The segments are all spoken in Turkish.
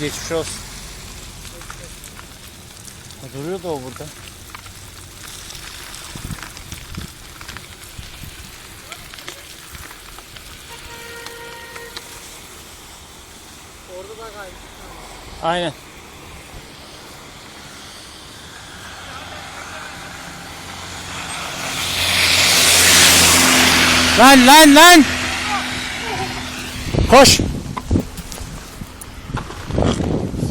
Geçmiş olsun. Ha, Duruyor da o burada. Orada da kaymış. Aynen. Lan lan lan! Koş!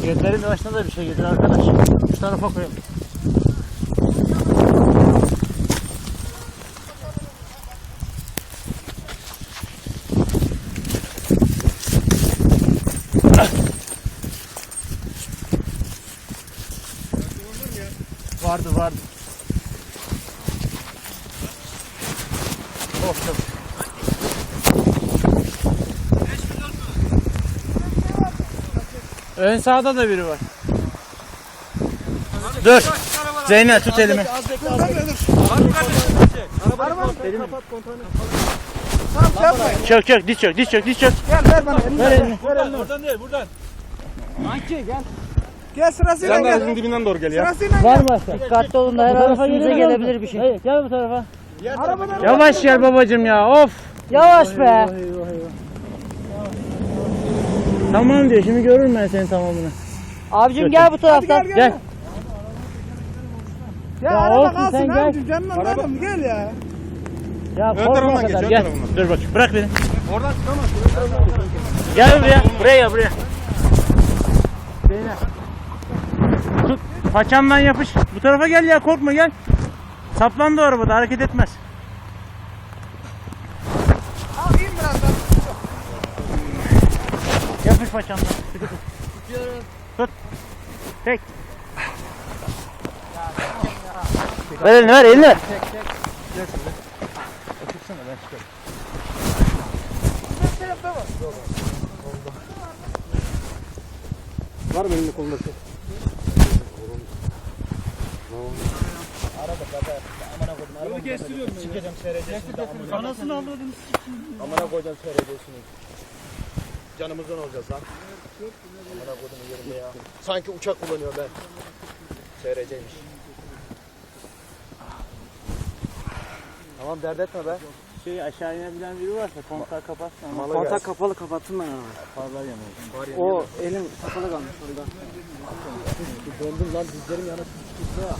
Bisikletlerin başına da bir şey getir arkadaş. Şu tarafa koyalım. Vardı vardı. Oh, Ön sağda da biri var. Dur. Zeynep tut elimi. Çök çök diz çök diz çök diz çök. Gel ver bana elini. Ver elini. Ver elini. Oradan değil buradan. Manki gel. Gel sırasıyla Sen de gel. ağzının dibinden doğru gel ya. Sırasıyla Var gel. mı? Dikkatli olun da her tarafa gelebilir bir şey. Hayır gel bu tarafa. Yavaş gel babacım ya of. Yavaş be. Tamam diyor şimdi görürüm ben senin tamamını. Abicim gel bu Hadi taraftan. gel gel. Gel. Ya, Ya araba olsun, kalsın sen gel. abicim canım benim gel ya. Ya Ön tarafından geç, ön gel. tarafından. Dur bak bırak beni. Oradan çıkamazsın. Gel buraya. Buraya gel buraya. Zeynep. Tut. Paçamdan yapış. Bu tarafa gel ya korkma gel. Saplandı o arabada hareket etmez. Yapış paçamdan. Sıkı tut. Tut. Tek. Ver elini ver elini ver. Otursana ben çıkarım. Var mı elinde kolunda şey? Yolu kestiriyorum ben. Sikeceğim seyredeceğim. Anasını avradını Amına koyacağım seyredeceğim. Canımızdan olacağız lan. Amına koydum yerinde ya. Sanki uçak kullanıyor ben. Seyredeceğimiş. Tamam dert etme be. Şey aşağı inebilen biri varsa kontağı kapatsana. Malı Kontak gelsin. kapalı kapattım ben arabayı. Fazla yanıyor. O elim kapalı kalmış orada. Döndüm lan dizlerim yana sıkıştı ya.